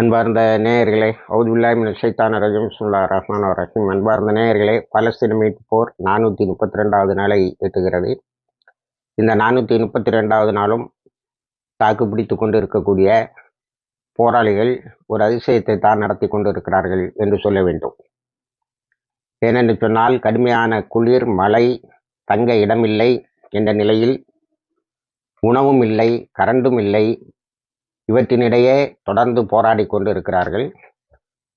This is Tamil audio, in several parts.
அன்பார்ந்த நேயர்களே அவுதுல்லாமின் சைத்தான ரஜம். சுல்லா ரஹ்மான் ரஹீம். அன்பார்ந்த நேயர்களே பலஸ்தீன மீட்பு போர் நானூற்றி முப்பத்தி ரெண்டாவது நாளை எட்டுகிறது. இந்த நானூற்றி முப்பத்தி ரெண்டாவது நாளும் தாக்கு பிடித்து கொண்டு இருக்கக்கூடிய போராளிகள் ஒரு அதிசயத்தை தான் நடத்தி கொண்டு இருக்கிறார்கள் என்று சொல்ல வேண்டும். ஏனென்று சொன்னால் கடுமையான குளிர் மழை தங்க இடமில்லை என்ற நிலையில் உணவும் இல்லை கரண்டும் இல்லை இவற்றினிடையே தொடர்ந்து போராடி கொண்டு இருக்கிறார்கள்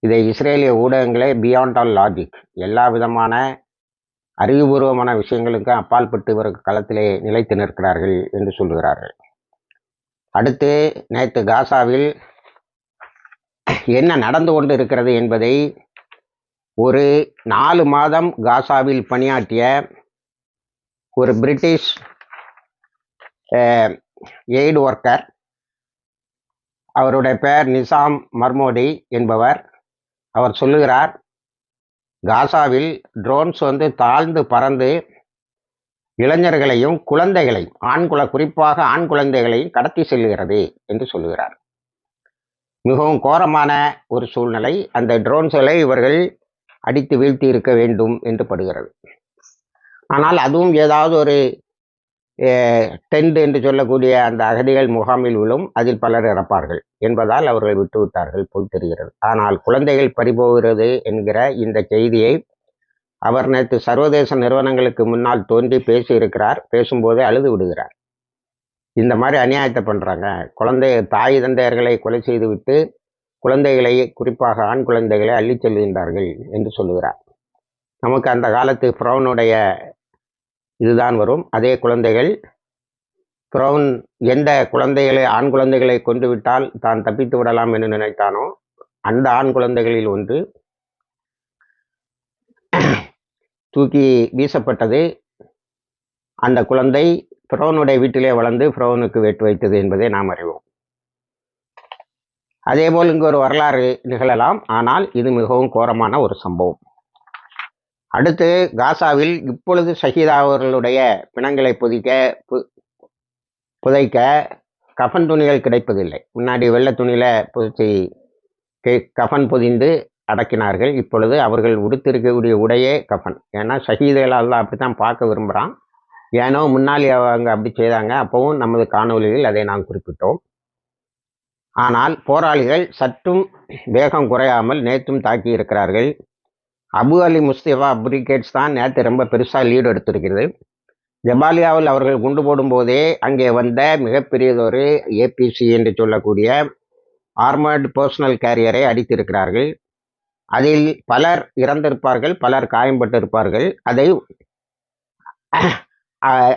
இதை இஸ்ரேலிய ஊடகங்களே பியாண்ட் ஆல் லாஜிக் எல்லா விதமான அறிவுபூர்வமான விஷயங்களுக்கு அப்பால்பட்டு இவருக்கு களத்திலே நிலைத்து நிற்கிறார்கள் என்று சொல்கிறார்கள். அடுத்து நேற்று காசாவில் என்ன நடந்து கொண்டு இருக்கிறது என்பதை ஒரு நாலு மாதம் காசாவில் பணியாற்றிய ஒரு பிரிட்டிஷ் எய்டு ஒர்க்கர் அவருடைய பெயர் நிசாம் மர்மோடி என்பவர். அவர் சொல்லுகிறார் காசாவில் ட்ரோன்ஸ் வந்து தாழ்ந்து பறந்து இளைஞர்களையும் குழந்தைகளையும் ஆண் குல குறிப்பாக ஆண் குழந்தைகளையும் கடத்தி செல்கிறது என்று சொல்லுகிறார். மிகவும் கோரமான ஒரு சூழ்நிலை. அந்த ட்ரோன்ஸ்களை இவர்கள் அடித்து வீழ்த்தி இருக்க வேண்டும் என்று படுகிறது. ஆனால் அதுவும் ஏதாவது ஒரு டென்ட் என்று சொல்லக்கூடிய அந்த அகதிகள் முகாமில் விழும் அதில் பலர் இறப்பார்கள் என்பதால் அவர்கள் விட்டுவிட்டார்கள் போல் தெரிகிறது. ஆனால் குழந்தைகள் பறிபோகிறது என்கிற இந்த செய்தியை அவர் நேற்று சர்வதேச நிறுவனங்களுக்கு முன்னால் தோன்றி பேசியிருக்கிறார் பேசும்போதே அழுது விடுகிறார். இந்த மாதிரி அநியாயத்தை பண்ணுறாங்க குழந்தை தாய் தந்தையர்களை கொலை செய்துவிட்டு குழந்தைகளை குறிப்பாக ஆண் குழந்தைகளை அள்ளிச் செல்கின்றார்கள் என்று சொல்லுகிறார். நமக்கு அந்த காலத்து ஃப்ரௌனுடைய இதுதான் வரும். அதே குழந்தைகள் பிரவுன் எந்த குழந்தைகளை ஆண் குழந்தைகளை கொண்டு விட்டால் தான் தப்பித்து விடலாம் என்று நினைத்தானோ அந்த ஆண் குழந்தைகளில் ஒன்று தூக்கி வீசப்பட்டது. அந்த குழந்தை ஃப்ரௌனுடைய வீட்டிலே வளர்ந்து ஃப்ரௌனுக்கு வெட்டு வைத்தது என்பதை நாம் அறிவோம். அதேபோல் இங்கு ஒரு வரலாறு நிகழலாம். ஆனால் இது மிகவும் கோரமான ஒரு சம்பவம். அடுத்து காசாவில் இப்பொழுது ஷஹீதாவர்களுடைய பிணங்களை புதிக்க புதைக்க கஃன் துணிகள் கிடைப்பதில்லை. முன்னாடி வெள்ளை துணியில் புதிச்சு கஃன் பொதிந்து அடக்கினார்கள். இப்பொழுது அவர்கள் உடுத்திருக்கக்கூடிய உடையே கஃன் ஏன்னா ஷஹீதுகளால் தான் அப்படி தான் பார்க்க விரும்புகிறான் ஏனோ முன்னாடி அவங்க அப்படி செய்தாங்க. அப்போவும் நமது காணொலியில் அதை நாம் குறிப்பிட்டோம். ஆனால் போராளிகள் சற்றும் வேகம் குறையாமல் நேற்றும் தாக்கி இருக்கிறார்கள். அபு அலி முஸ்திஃபா பிரிகேட்ஸ் தான் நேற்று ரொம்ப பெருசாக லீடு எடுத்திருக்கிறது. ஜபாலியாவில் அவர்கள் குண்டு போடும்போதே அங்கே வந்த மிகப்பெரியதொரு ஏபிசி என்று சொல்லக்கூடிய ஆர்மர்டு பர்சனல் கேரியரை அடித்திருக்கிறார்கள். அதில் பலர் இறந்திருப்பார்கள் பலர் காயம்பட்டிருப்பார்கள். அதை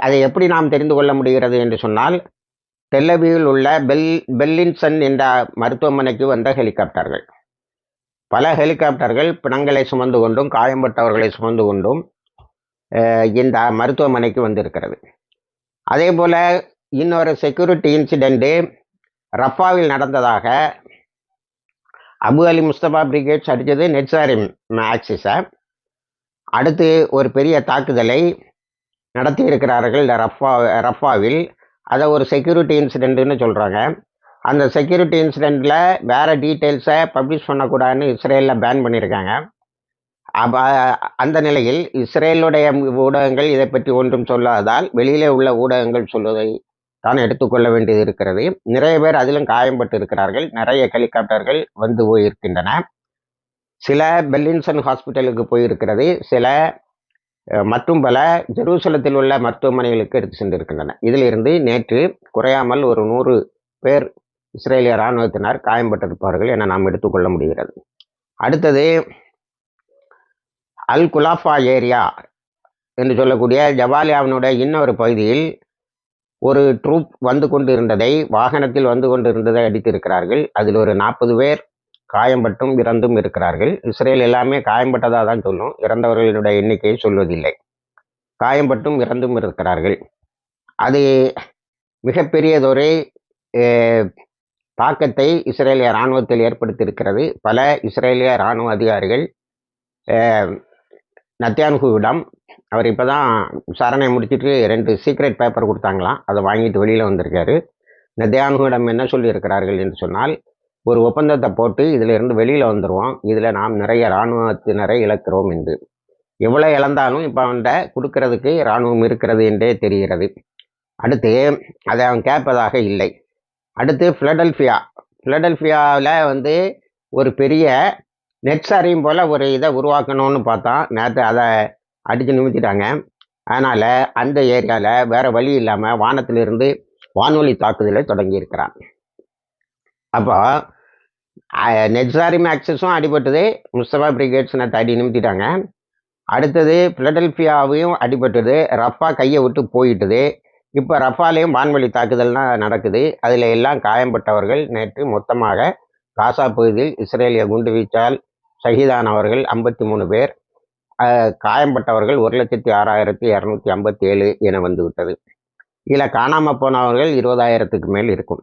அதை எப்படி நாம் தெரிந்து கொள்ள முடிகிறது என்று சொன்னால் டெல்லவியில் உள்ள பெல் பெல்லின்சன் என்ற மருத்துவமனைக்கு வந்த ஹெலிகாப்டர்கள். பல ஹெலிகாப்டர்கள் பிணங்களை சுமந்து கொண்டும் காயம்பட்டவர்களை சுமந்து கொண்டும் இந்த மருத்துவமனைக்கு வந்திருக்கிறது. அதே போல் இன்னொரு செக்யூரிட்டி இன்சிடெண்ட்டு ரஃபாவில் நடந்ததாக அபு அலி முஸ்தபா பிரிகேட்ஸ் அடித்தது நெட்சாரிம் ஆக்சிஸை. அடுத்து ஒரு பெரிய தாக்குதலை நடத்தி இருக்கிறார்கள் ரஃபா ரஃபாவில். அதை ஒரு செக்யூரிட்டி இன்சிடெண்ட்டுன்னு சொல்கிறாங்க அந்த செக்யூரிட்டி இன்சிடெண்ட்டில் வேறு டீட்டெயில்ஸை பப்ளிஷ் பண்ணக்கூடாதுன்னு இஸ்ரேலில் பேன் பண்ணியிருக்காங்க. அப்போ அந்த நிலையில் இஸ்ரேலுடைய ஊடகங்கள் இதை பற்றி ஒன்றும் சொல்லாததால் வெளியிலே உள்ள ஊடகங்கள் சொல்வதை தான் எடுத்துக்கொள்ள வேண்டியது இருக்கிறது. நிறைய பேர் அதிலும் காயம்பட்டு இருக்கிறார்கள். நிறைய ஹெலிகாப்டர்கள் வந்து போயிருக்கின்றன. சில பெல்லின்சன் ஹாஸ்பிட்டலுக்கு போயிருக்கிறது. சில மற்றும் பல ஜெருசலத்தில் உள்ள மருத்துவமனைகளுக்கு எடுத்து சென்றிருக்கின்றன. இதிலிருந்து நேற்று குறையாமல் ஒரு நூறு பேர் இஸ்ரேலிய இராணுவத்தினர் காயம்பட்டிருப்பார்கள் என நாம் எடுத்துக்கொள்ள முடிகிறது. அடுத்தது அல் குலாஃபா ஏரியா என்று சொல்லக்கூடிய ஜபாலியாவினுடைய இன்னொரு பகுதியில் ஒரு ட்ரூப் வந்து கொண்டு இருந்ததை வாகனத்தில் வந்து கொண்டு இருந்ததை அடித்திருக்கிறார்கள். அதில் ஒரு நாற்பது பேர் காயம்பட்டும் இறந்தும் இருக்கிறார்கள். இஸ்ரேல் எல்லாமே காயம்பட்டதாக தான் சொல்லும். இறந்தவர்களுடைய எண்ணிக்கையை சொல்வதில்லை. காயம்பட்டும் இறந்தும் இருக்கிறார்கள். அது மிகப்பெரியதொரு தாக்கத்தை இஸ்ரேலிய இராணுவத்தில் ஏற்படுத்தியிருக்கிறது. பல இஸ்ரேலிய இராணுவ அதிகாரிகள் நத்தியான்குவிடம் அவர் இப்போ தான் விசாரணை முடிச்சுட்டு ரெண்டு சீக்ரெட் பேப்பர் கொடுத்தாங்களாம். அதை வாங்கிட்டு வெளியில் வந்திருக்காரு. நத்தியான்குவிடம் என்ன சொல்லியிருக்கிறார்கள் என்று சொன்னால் ஒரு ஒப்பந்தத்தை போட்டு இதில் இருந்து வெளியில் வந்துடுவோம் இதில் நாம் நிறைய இராணுவத்தினரை இழக்கிறோம் என்று. எவ்வளோ இழந்தாலும் இப்போ அவன்கிட்ட கொடுக்கறதுக்கு இராணுவம் இருக்கிறது என்றே தெரிகிறது. அடுத்து அதை அவன் கேட்பதாக இல்லை. அடுத்து ஃபிலடெல்ஃபியா ஃபிலடெல்ஃபியாவில் வந்து ஒரு பெரிய நெட்ஸ் போல் ஒரு இதை உருவாக்கணும்னு பார்த்தோம் நேற்று அதை அடித்து நிமித்திட்டாங்க. அதனால் அந்த ஏரியாவில் வேறு வழி இல்லாமல் வானத்திலிருந்து வானொலி தாக்குதலை தொடங்கியிருக்கிறான் அப்போ நெட்ஸாரி ஆக்சஸும் அடிபட்டது. முஸ்தபா பிரிகேட்ஸ் நேற்று அடி நிமித்திட்டாங்க. அடுத்தது ஃபிலடெல்ஃபியாவையும் அடிபட்டது. ரஃபா கையை விட்டு போயிட்டுது. இப்போ ரஃபாலையும் வான்வழி தாக்குதல்லாம் நடக்குது. அதில் எல்லாம் காயம்பட்டவர்கள் நேற்று மொத்தமாக காசா பகுதியில் இஸ்ரேலிய குண்டுவீச்சால் ஷஹீதானவர்கள் ஐம்பத்தி மூணு பேர் காயம்பட்டவர்கள் ஒரு லட்சத்தி ஆறாயிரத்தி இரநூத்தி ஐம்பத்தி ஏழு என வந்துவிட்டது. இதில் காணாமல் போனவர்கள் இருபதாயிரத்துக்கு மேல் இருக்கும்.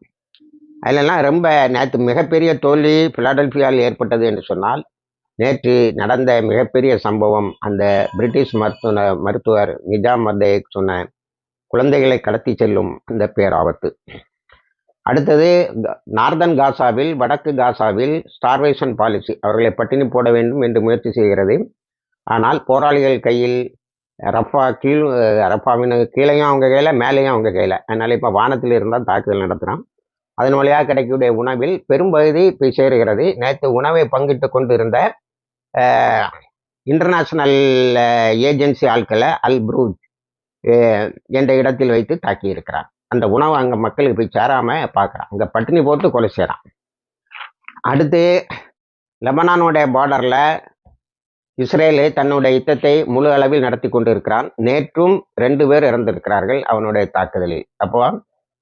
அதிலெல்லாம் ரொம்ப நேற்று மிகப்பெரிய தோல்வி பிலாடெல்பியாவில் ஏற்பட்டது என்று சொன்னால் நேற்று நடந்த மிகப்பெரிய சம்பவம் அந்த பிரிட்டிஷ் மருத்துவ மருத்துவர் நிஜாம் மர்தேக் சொன்ன குழந்தைகளை கடத்தி செல்லும் அந்த பேராபத்து. அடுத்தது நார்தன் காசாவில் வடக்கு காசாவில் ஸ்டார்வேஷன் பாலிசி அவர்களை பட்டினி போட வேண்டும் என்று முயற்சி செய்கிறது. ஆனால் போராளிகள் கையில் ரஃபா கீழ் ரஃபாவின் கீழையும் அவங்க கையில் மேலேயும் அவங்க கையில். அதனால் இப்போ வானத்தில் இருந்தால் தாக்குதல் நடத்துகிறான் அதன் வழியாக கிடைக்கக்கூடிய உணவில் பெரும்பகுதி போய் சேருகிறது. நேற்று உணவை பங்கிட்டு கொண்டு இருந்த இன்டர்நேஷ்னல் ஏஜென்சி ஆட்களை அல் ப்ரூஜ். என்ற இடத்தில் வைத்து தாக்கியிருக்கிறார் அந்த உணவு அங்கே மக்களுக்கு போய் சேராமல் பார்க்குறான். அங்கே பட்டினி போட்டு கொலை செய்கிறான் அடுத்து லெபனானுடைய பார்டரில் இஸ்ரேலு தன்னுடைய யுத்தத்தை முழு அளவில் நடத்தி கொண்டு இருக்கிறான் நேற்றும் ரெண்டு பேர் இறந்திருக்கிறார்கள் அவனுடைய தாக்குதலில். அப்போ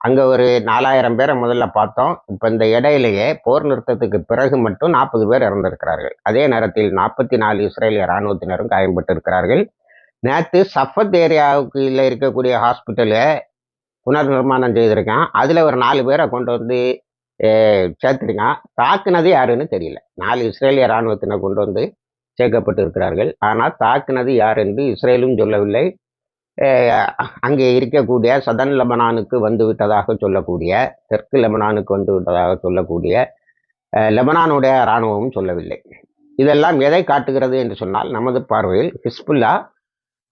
அங்கே ஒரு நாலாயிரம் பேரை முதல்ல பார்த்தோம். இப்போ இந்த இடையிலேயே போர் நிறுத்தத்துக்கு பிறகு மட்டும் நாற்பது பேர் இறந்திருக்கிறார்கள். அதே நேரத்தில் நாற்பத்தி நாலு இஸ்ரேலிய இராணுவத்தினரும் காயம்பட்டு இருக்கிறார்கள் நேற்று சஃபத் ஏரியாவுக்கு இல்லை இருக்கக்கூடிய ஹாஸ்பிட்டலு புனர் நிர்மாணம் செய்திருக்கான். அதில் ஒரு நாலு பேரை கொண்டு வந்து சேர்த்துருக்கான். தாக்குனது யாருன்னு தெரியல. நாலு இஸ்ரேலிய இராணுவத்தினர் கொண்டு வந்து சேர்க்கப்பட்டு இருக்கிறார்கள் ஆனால் தாக்குனது யார் என்று இஸ்ரேலும் சொல்லவில்லை. அங்கே இருக்கக்கூடிய சதன் லெபனானுக்கு வந்து விட்டதாக சொல்லக்கூடிய தெற்கு லெபனானுக்கு வந்து விட்டதாக சொல்லக்கூடிய லெபனானுடைய இராணுவமும் சொல்லவில்லை. இதெல்லாம் எதை காட்டுகிறது என்று சொன்னால் நமது பார்வையில் ஹிஸ்புல்லா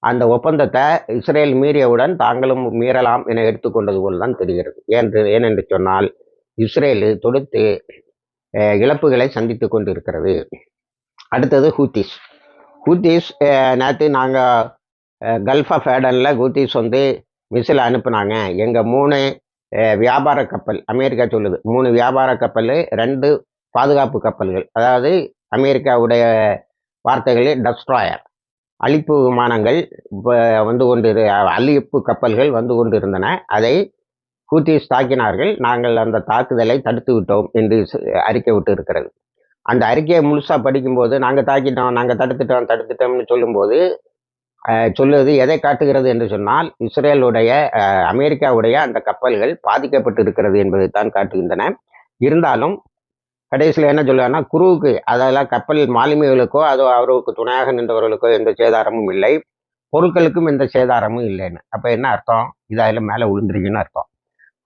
அந்த ஒப்பந்தத்தை இஸ்ரேல் மீறியவுடன் தாங்களும் மீறலாம் என எடுத்துக்கொண்டது போல் தான் தெரிகிறது. ஏன்று ஏனென்று சொன்னால் இஸ்ரேலு தொடுத்து இழப்புகளை சந்தித்து கொண்டிருக்கிறது. அடுத்தது ஹூத்திஸ். ஹூத்திஸ் நேற்று நாங்கள் கல்ஃப் ஆஃப் ஏடனில் ஹூத்திஸ் வந்து மிசில் அனுப்புனாங்க. எங்கள் மூணு வியாபார கப்பல் அமெரிக்கா சொல்லுது மூணு வியாபார கப்பல் ரெண்டு பாதுகாப்பு கப்பல்கள் அதாவது அமெரிக்காவுடைய வார்த்தைகளில் டஸ்ட்ராயர் அழிப்பு விமானங்கள் இப்போ வந்து கொண்டு அழிப்பு கப்பல்கள் வந்து கொண்டு இருந்தன அதை ஹூத்திஸ் தாக்கினார்கள். நாங்கள் அந்த தாக்குதலை தடுத்து விட்டோம் என்று அறிக்கை விட்டு இருக்கிறது அந்த அறிக்கையை முழுசாக படிக்கும்போது நாங்கள் தாக்கிட்டோம் நாங்கள் தடுத்துட்டோம் தடுத்துட்டோம்னு சொல்லும்போது சொல்லுவது எதை காட்டுகிறது என்று சொன்னால் இஸ்ரேலுடைய அமெரிக்காவுடைய அந்த கப்பல்கள் பாதிக்கப்பட்டு இருக்கிறது என்பதை தான் காட்டுகின்றன. இருந்தாலும் கடைசியில் என்ன சொல்லுவாங்கன்னா குருவுக்கு அதெல்லாம் கப்பல் மாலுமிகளுக்கோ அதோ அவருக்கு துணையாக நின்றவர்களுக்கோ எந்த சேதாரமும் இல்லை. பொருட்களுக்கும் எந்த சேதாரமும் இல்லைன்னு. அப்போ என்ன அர்த்தம்? இது அதில் மேலே விழுந்துருக்குன்னு அர்த்தம்.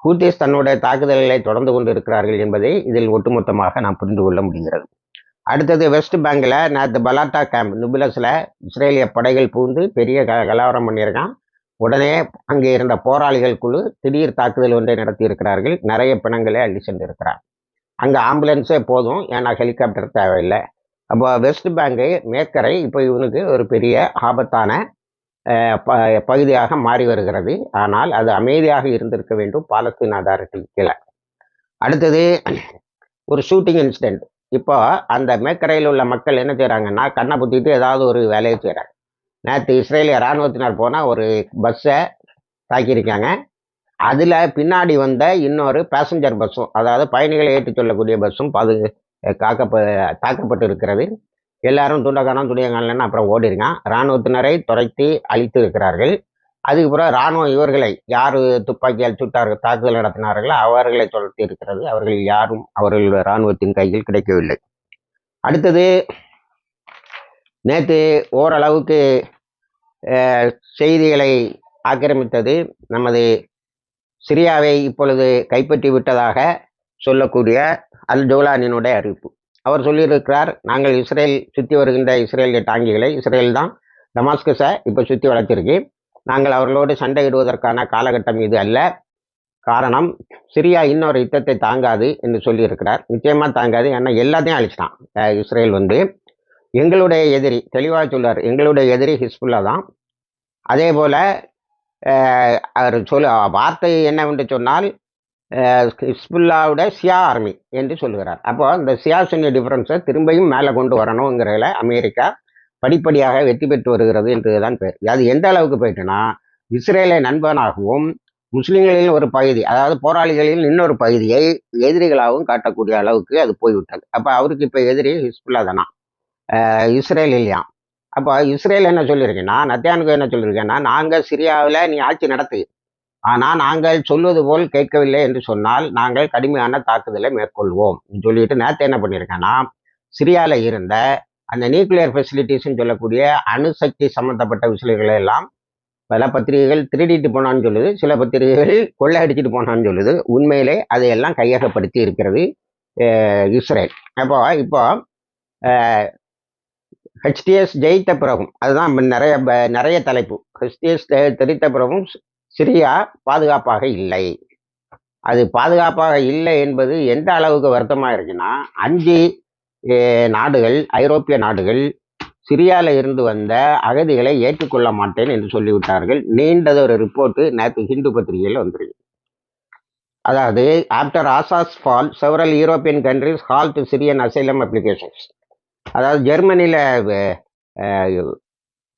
ஹூத்திஸ் தன்னுடைய தாக்குதல்களை தொடர்ந்து கொண்டு இருக்கிறார்கள் என்பதை இதில் ஒட்டுமொத்தமாக நாம் புரிந்து கொள்ள முடிகிறது. அடுத்தது வெஸ்ட் பேங்கில் நேற்று பலாட்டா கேம்ப் நுபிலஸில் இஸ்ரேலிய படைகள் பூந்து பெரிய க கலவரம் பண்ணியிருக்கான். உடனே அங்கே இருந்த போராளிகள் குழு திடீர் தாக்குதல் ஒன்றை நடத்தி இருக்கிறார்கள் நிறைய பிணங்களை அள்ளி சென்றிருக்கிறார் அங்கே ஆம்புலன்ஸே போதும். ஏன்னா ஹெலிகாப்டர் தேவையில்லை. அப்போ வெஸ்ட் பேங்கு மேக்கரை இப்போ இவனுக்கு ஒரு பெரிய ஆபத்தான ப பகுதியாக மாறி வருகிறது. ஆனால் அது அமைதியாக இருந்திருக்க வேண்டும் பாலஸ்தீன் அதாரிட்டி கீழே. அடுத்தது ஒரு ஷூட்டிங் இன்சிடெண்ட் இப்போ அந்த மேக்கரையில் உள்ள மக்கள் என்ன செய்கிறாங்கன்னா கண்ணை புத்திட்டு ஏதாவது ஒரு வேலையை செய்கிறாங்க நேற்று இஸ்ரேலிய இராணுவத்தினர் போனால் ஒரு பஸ்ஸை தாக்கியிருக்காங்க. அதில் பின்னாடி வந்த இன்னொரு பேசஞ்சர் பஸ்ஸும் அதாவது பயணிகளை ஏற்றிச் செல்லக்கூடிய பஸ்ஸும் பாது காக்கப்ப தாக்கப்பட்டு இருக்கிறது எல்லாரும் துண்டக்கானம் துணியக்கானலன்னு அப்புறம் ஓடிருக்கான் இராணுவத்தினரை துரைத்து அழித்து இருக்கிறார்கள். அதுக்கு பிறகு இராணுவம் இவர்களை யார் துப்பாக்கியால் சுட்டார்கள் தாக்குதல் நடத்தினார்களோ அவர்களை துரத்தி இருக்கிறது. அவர்கள் யாரும் அவர்கள் இராணுவத்தின் கையில் கிடைக்கவில்லை. அடுத்தது நேற்று ஓரளவுக்கு செய்திகளை ஆக்கிரமித்தது நமது சிரியாவை இப்பொழுது கைப்பற்றி விட்டதாக சொல்லக்கூடிய அல் ஜோலானினுடைய அறிவிப்பு. அவர் சொல்லியிருக்கிறார் நாங்கள் இஸ்ரேல் சுற்றி வருகின்ற இஸ்ரேலிய டாங்கிகளை இஸ்ரேல் தான் டமாஸ்கஸை இப்போ சுற்றி வளர்த்திருக்கு. நாங்கள் அவர்களோடு சண்டையிடுவதற்கான காலகட்டம் இது அல்ல. காரணம் சிரியா இன்னொரு யுத்தத்தை தாங்காது என்று சொல்லியிருக்கிறார். நிச்சயமாக தாங்காது ஏன்னா எல்லாத்தையும் அழிச்சிட்டான் இஸ்ரேல் வந்து. எங்களுடைய எதிரி தெளிவாக சொல்வார் எங்களுடைய எதிரி ஹிஸ்புல்லா தான். அதே போல் அவர் சொல் வார்த்தை என்னவென்று சொன்னால் அஹ், ஹிஸ்புல்லாவோட சியா ஆர்மி என்று சொல்லுகிறார். அப்போ இந்த சியா சுன்னி டிஃபரன்ஸை திரும்பியும் மேலே கொண்டு வரணுங்கிறதுல அமெரிக்கா படிப்படியாக வெற்றி பெற்று வருகிறது என்று தான் பேர். அது எந்த அளவுக்கு போயிட்டுன்னா இஸ்ரேலை நண்பனாகவும் முஸ்லீம்களின் ஒரு பகுதி அதாவது போராளிகளில் இன்னொரு பகுதியை எதிரிகளாகவும் காட்டக்கூடிய அளவுக்கு அது போய்விட்டது. அப்போ அவருக்கு இப்போ எதிரி ஹிஸ்புல்லா தானா? இஸ்ரேல் இல்லையா அப்போ இஸ்ரேல் என்ன சொல்லியிருக்கேன்னா நத்தியானுக்கு என்ன சொல்லியிருக்கேன்னா நாங்கள் சிரியாவில் நீ ஆட்சி நடத்து. ஆனால் நாங்கள் சொல்வது போல் கேட்கவில்லை என்று சொன்னால் நாங்கள் கடுமையான தாக்குதலை மேற்கொள்வோம். சொல்லிட்டு நேற்று என்ன பண்ணியிருக்கேன்னா சிரியாவில் இருந்த அந்த நியூக்ளியர் ஃபெசிலிட்டிஸ்ன்னு சொல்லக்கூடிய அணுசக்தி சம்மந்தப்பட்ட விஷயங்களை எல்லாம் பல பத்திரிகைகள் திருடிட்டு போனான்னு சொல்லுது. சில பத்திரிகைகள் கொள்ளை அடிச்சுட்டு போனான்னு சொல்லுது. உண்மையிலே அதையெல்லாம் கையகப்படுத்தி இருக்கிறது இஸ்ரேல். அப்போ இப்போ ஹெச்டிஎஸ் ஜெயித்த பிறகும் அதுதான் நிறைய நிறைய தலைப்பு. ஹெச்டிஎஸ் தெரித்த பிறகும் சிரியா பாதுகாப்பாக இல்லை. அது பாதுகாப்பாக இல்லை என்பது எந்த அளவுக்கு வருத்தமாக இருக்குன்னா அஞ்சு நாடுகள் ஐரோப்பிய நாடுகள் சிரியாவில் இருந்து வந்த அகதிகளை ஏற்றுக்கொள்ள மாட்டேன் என்று சொல்லிவிட்டார்கள். நீண்டது ஒரு ரிப்போர்ட்டு நேற்று ஹிந்து பத்திரிகையில் வந்துருக்கு. அதாவது after ஆசாஸ் fall several European countries halted Syrian asylum applications. அதாவது ஜெர்மனியில்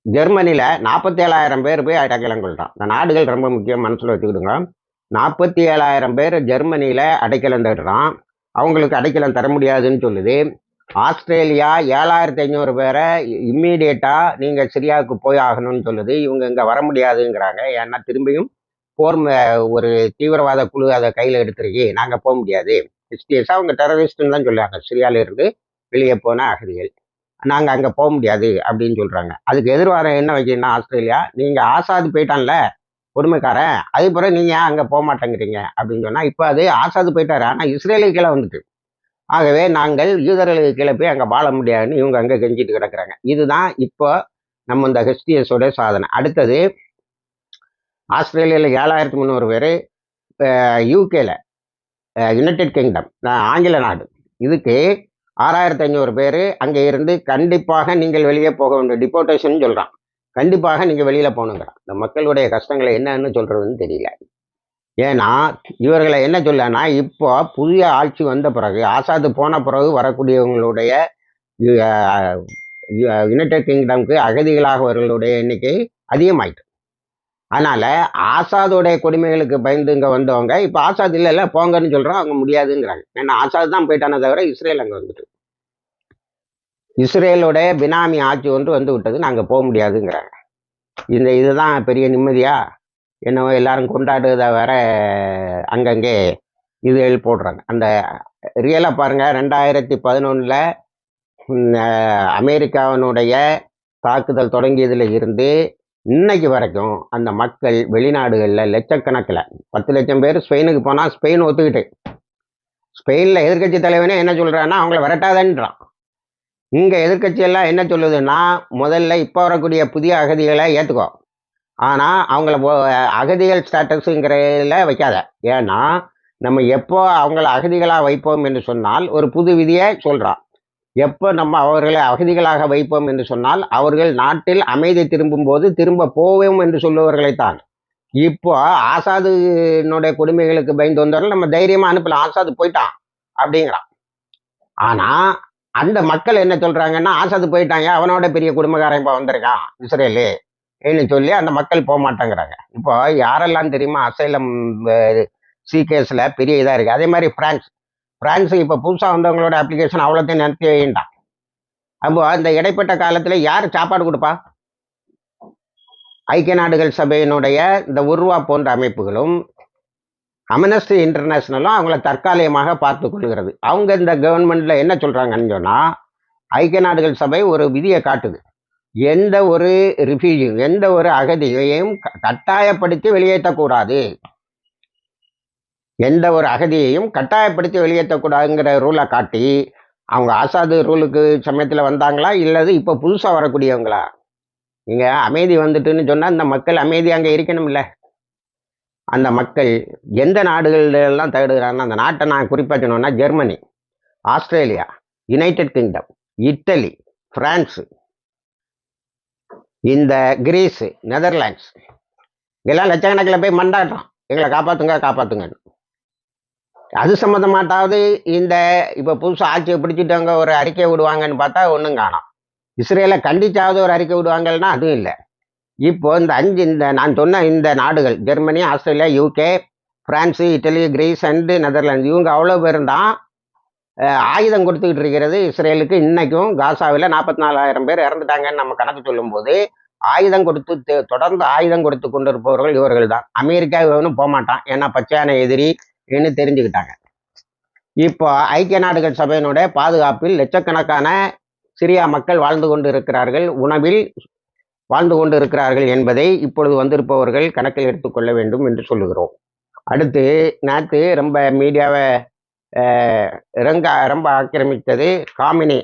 ஜெர்மனியில் நாற்பத்தி ஏழாயிரம் பேர் போய் அடைக்கலம் கொள்கிறான் இந்த நாடுகள் ரொம்ப முக்கியம் மனசில் வச்சுக்கிடுங்க. நாற்பத்தி ஏழாயிரம் பேர் ஜெர்மனியில் அடைக்கலம் தேடுறான் அவங்களுக்கு அடைக்கலம் தர முடியாதுன்னு சொல்லுது. ஆஸ்திரேலியா ஏழாயிரத்தி ஐநூறு பேரை இம்மீடியட்டாக நீங்கள் சிரியாவுக்கு போய் ஆகணும்னு சொல்லுது. இவங்க இங்கே வர முடியாதுங்கிறாங்க. ஏன்னா திரும்பியும் போர் ம- ஒரு தீவிரவாத குழு அதை கையில் எடுத்துருக்கு. நாங்கள் போக முடியாது. ஹிஸ்டியஸாக அவங்க டெரரிஸ்ட்னு தான் சொல்லுவாங்க. சிரியாவிலேருந்து இருந்து வெளியே போன அகதிகள். நாங்கள் அங்கே போக முடியாது அப்படின்னு சொல்கிறாங்க அதுக்கு எதிர்வாரம் என்ன வைக்கணும்னா ஆஸ்திரேலியா நீங்கள் ஆசாது போயிட்டான்ல கொடுமைக்காரன் அது பிறகு நீங்கள் அங்கே போக மாட்டேங்கிறீங்க? அப்படின்னு சொன்னால் இப்போ அது ஆசாது போயிட்டாரு. ஆனால் இஸ்ரேலுக்கு கீழே வந்துட்டு. ஆகவே நாங்கள் யூதர்களுக்கு கீழே போய் அங்கே வாழ முடியாதுன்னு இவங்க அங்கே கெஞ்சிட்டு கிடக்குறாங்க. இதுதான் இப்போ நம்ம இந்த ஹெச்டிஎஸோட சாதனை. அடுத்தது ஆஸ்திரேலியாவில் ஏழாயிரத்தி முந்நூறு பேர் யூகேல யுனைடெட் கிங்டம் ஆங்கில நாடு. இதுக்கு ஆறாயிரத்தி ஐநூறு பேர் அங்கே இருந்து கண்டிப்பாக நீங்கள் வெளியே போக வேண்டும். டிபோர்டேஷன் சொல்கிறான் கண்டிப்பாக நீங்கள் வெளியில் போகணுங்கிறான். இந்த மக்களுடைய கஷ்டங்களை என்னன்னு சொல்கிறதுன்னு தெரியல. ஏன்னா இவர்களை என்ன சொல்லனா இப்போ புதிய ஆட்சி வந்த பிறகு ஆசாது போன பிறகு வரக்கூடியவங்களுடைய யுனைடெட் கிங்டம்க்கு அகதிகளாகவர்களுடைய எண்ணிக்கை அதிகமாயிட்டு அதனால் ஆசாதோடைய கொடுமைகளுக்கு பயந்து இங்கே வந்தவங்க இப்போ ஆசாத் இல்லை இல்லை போங்கன்னு சொல்கிறோம் அவங்க முடியாதுங்கிறாங்க. ஏன்னா ஆசாத் தான் போயிட்டானே தவிர இஸ்ரேல் அங்கே வந்துட்டு. இஸ்ரேலுடைய பினாமி ஆட்சி ஒன்று வந்து விட்டது நாங்கள் போக முடியாதுங்கிறாங்க. இந்த இதுதான் பெரிய நிம்மதியா? என்னவோ எல்லாரும் கொண்டாடுறத வேற அங்கங்கே இதுகள் போடுறாங்க. அந்த ரியலாக பாருங்கள் ரெண்டாயிரத்தி பதினொன்றில் அமெரிக்காவினுடைய தாக்குதல் தொடங்கியதில் இருந்து இன்னைக்கு வரைக்கும் அந்த மக்கள் வெளிநாடுகளில் லட்சக்கணக்கில் பத்து லட்சம் பேர் ஸ்பெயினுக்கு போனால் ஸ்பெயின் ஒத்துக்கிட்டு. ஸ்பெயினில் எதிர்க்கட்சி தலைவனே என்ன சொல்கிறான்னா அவங்கள விரட்டாதன்றான். இங்கே எதிர்க்கட்சியெல்லாம் என்ன சொல்லுதுன்னா முதல்ல இப்போ வரக்கூடிய புதிய அகதிகளை ஏற்றுக்கோ ஆனால் அவங்கள அகதிகள் ஸ்டேட்டஸுங்கிறதில் வைக்காத. ஏன்னா நம்ம எப்போ அவங்கள அகதிகளாக வைப்போம் என்று சொன்னால் ஒரு புது விதியை சொல்கிறான் எப்போ நம்ம அவர்களை அகதிகளாக வைப்போம் என்று சொன்னால் அவர்கள் நாட்டில் அமைதி திரும்பும் போது திரும்ப போவோம் என்று சொல்லுவர்களைத்தான். இப்போ ஆசாதுனுடைய கொடுமைகளுக்கு பயந்து வந்தவர்கள் நம்ம தைரியமாக அனுப்பலாம். ஆசாது போயிட்டான் அப்படிங்கிறான். ஆனா அந்த மக்கள் என்ன சொல்றாங்கன்னா ஆசாது போயிட்டாங்க அவனோட பெரிய குடும்பக்காரன் இப்போ வந்திருக்கான் இஸ்ரேலு அப்படின்னு சொல்லி அந்த மக்கள் போக மாட்டேங்கிறாங்க. இப்போ யாரெல்லாம் தெரியுமா அசைலம் சி கேஸில் பெரிய இதாக இருக்குது அதே மாதிரி பிரான்ஸ். பிரான்ஸ் இப்போ புதுசாக வந்தவங்களோட அப்ளிகேஷன் அவ்வளோத்தையும் நிறுத்தி வைண்டான் அப்போ அந்த இடைப்பட்ட காலத்தில் யார் சாப்பாடு கொடுப்பா? ஐக்கிய நாடுகள் சபையினுடைய இந்த உருவா போன்ற அமைப்புகளும் அமனஸ்டி இன்டர்நேஷனலும் அவங்கள தற்காலிகமாக பார்த்து கொள்கிறது. அவங்க இந்த கவர்மெண்ட்டில் என்ன சொல்கிறாங்கன்னு சொன்னால் ஐக்கிய நாடுகள் சபை ஒரு விதியை காட்டுது. எந்த ஒரு ரிஃப்யூஜியும் எந்த ஒரு அகதியையும் க- கட்டாயப்படுத்தி வெளியேற்றக்கூடாது. எந்த ஒரு அகதியையும் கட்டாயப்படுத்தி வெளியேற்றக்கூடாதுங்கிற ரூலை காட்டி அவங்க ஆசாது ரூலுக்கு சமயத்தில் வந்தாங்களா? இல்லது இப்போ புதுசாக வரக்கூடியவங்களா? இங்கே அமைதி வந்துட்டுன்னு சொன்னால் இந்த மக்கள் அமைதி அங்கே இருக்கணும்ல. அந்த மக்கள் எந்த நாடுகளெல்லாம் தேடுகிறாங்கன்னா அந்த நாட்டை நான் குறிப்பாக சொன்னோன்னா Germany Australia United Kingdom Italy France இந்த கிரீஸு நெதர்லாண்ட்ஸ். இதெல்லாம் லட்சக்கணக்கில் போய் மண்டாடுறோம் எங்களை காப்பாற்றுங்க காப்பாற்றுங்கன்னு அது சம்மந்தமாட்டாவது இந்த இப்போ புதுசாக ஆட்சியை பிடிச்சிட்டவங்க ஒரு அறிக்கை விடுவாங்கன்னு பார்த்தா ஒன்றும் காணோம். இஸ்ரேலை கண்டிச்சாவது ஒரு அறிக்கை விடுவாங்கன்னா அதுவும் இல்லை. இப்போ இந்த அஞ்சு இந்த நான் சொன்ன இந்த நாடுகள் Germany Australia UK France Italy Greece and Netherlands இவங்க அவ்வளோ பேரும் தான் ஆயுதம் கொடுத்துக்கிட்டு இருக்கிறது இஸ்ரேலுக்கு இன்னைக்கும். காசாவில் நாற்பத்தி நாலாயிரம் பேர் இறந்துட்டாங்கன்னு நம்ம கணக்கு சொல்லும்போது ஆயுதம் கொடுத்து தொடர்ந்து ஆயுதம் கொடுத்து கொண்டிருப்பவர்கள் இவர்கள் தான். அமெரிக்கா இவனும் போக மாட்டான் ஏன்னா பச்சையான எதிரி ன்னு தெரிஞ்சுக்கிட்டாங்க. இப்போ ஐக்கிய நாடுகள் சபையினுடைய பாதுகாப்பில் லட்சக்கணக்கான சிரியா மக்கள் வாழ்ந்து கொண்டு இருக்கிறார்கள் உணவில் வாழ்ந்து கொண்டு இருக்கிறார்கள் என்பதை இப்பொழுது வந்திருப்பவர்கள் கணக்கில் எடுத்துக்கொள்ள வேண்டும் என்று சொல்லுகிறோம். அடுத்து நேற்று ரொம்ப மீடியாவை ரொம்ப ரொம்ப ஆக்கிரமித்தது காமினி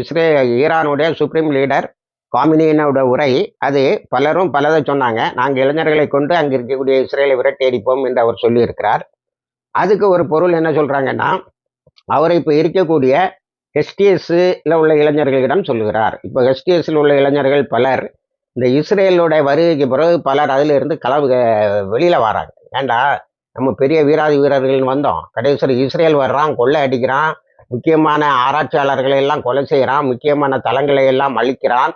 இஸ்ரே ஈரானுடைய சுப்ரீம் லீடர் காமினியினோட உரை. அது பலரும் பலதை சொன்னாங்க. நாங்கள் இளைஞர்களை கொண்டு அங்கே இருக்கக்கூடிய இஸ்ரேலை விரட்டி அடிப்போம் என்று அவர் சொல்லியிருக்கிறார். அதுக்கு ஒரு பொருள் என்ன சொல்கிறாங்கன்னா அவர் இப்போ இருக்கக்கூடிய ஹெச்டிஎஸ்ஸில் உள்ள இளைஞர்களிடம் சொல்லுகிறார். இப்போ ஹெச்டிஎஸ்ஸில் உள்ள இளைஞர்கள் பலர் இந்த இஸ்ரேலோட வருகைக்கு பிறகு பலர் அதிலிருந்து களவு வெளியில் வராங்க. ஏண்டா நம்ம பெரிய வீராதி வீரர்கள் வந்தோம். கடைசி இஸ்ரேல் வர்றான் கொள்ளை அடிக்கிறான் முக்கியமான ஆராய்ச்சியாளர்களை எல்லாம் கொலை செய்கிறான் முக்கியமான தளங்களை எல்லாம் அழிக்கிறான்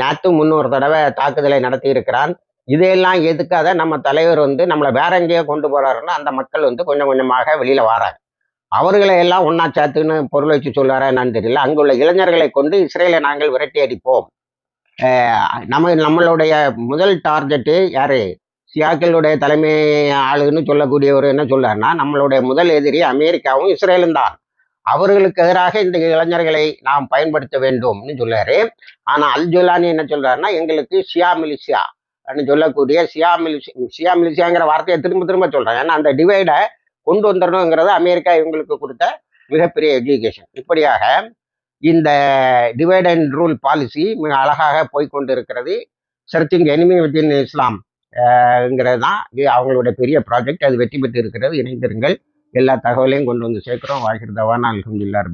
நேற்று முன்னொரு தடவை தாக்குதலை நடத்தி இருக்கிறான். இதையெல்லாம் எதுக்காத நம்ம தலைவர் வந்து நம்மளை வேற எங்கேயோ கொண்டு போறாருன்னா அந்த மக்கள் வந்து கொஞ்சம் கொஞ்சமாக வெளியில வராங்க அவர்களை எல்லாம் ஒன்னா சாத்துன்னு பொருள் வச்சு சொல்றாரா என்னன்னு தெரியல. அங்குள்ள இளைஞர்களை கொண்டு இஸ்ரேலை நாங்கள் விரட்டி அடிப்போம். நம்ம நம்மளுடைய முதல் டார்கெட்டு யாரு? சியாக்களுடைய தலைமை ஆளுன்னு சொல்லக்கூடியவர் என்ன சொல்றாருன்னா நம்மளுடைய முதல் எதிரி அமெரிக்காவும் இஸ்ரேலும் தான். அவர்களுக்கு எதிராக இந்த இளைஞர்களை நாம் பயன்படுத்த வேண்டும்னு சொல்றாரு. ஆனா அல் ஜுலானி என்ன சொல்றாருன்னா எங்களுக்கு ஷியா மிலிஷியா சொல்லக்கூடிய சியா சியாமிலிசியாங்கிற வார்த்தையை திரும்ப திரும்ப சொல்கிறேன் ஏன்னா அந்த டிவைடை கொண்டு வந்துடணுங்கிறது அமெரிக்கா இவங்களுக்கு கொடுத்த மிகப்பெரிய எஜுகேஷன் இப்படியாக இந்த டிவைட் அண்ட் ரூல் பாலிசி மிக அழகாக போய்கொண்டு இருக்கிறது சர்ச்சிங் எனிமி வித்தின் இஸ்லாம் ங்கிறது தான் இது அவங்களுடைய பெரிய ப்ராஜெக்ட் அது வெற்றி பெற்று இருக்கிறது இணைந்திருங்கள். எல்லா தகவலையும் கொண்டு வந்து சேர்க்கிறோம். வாகிருதவான் அல்ஹம்துலில்லாஹ் ரபில்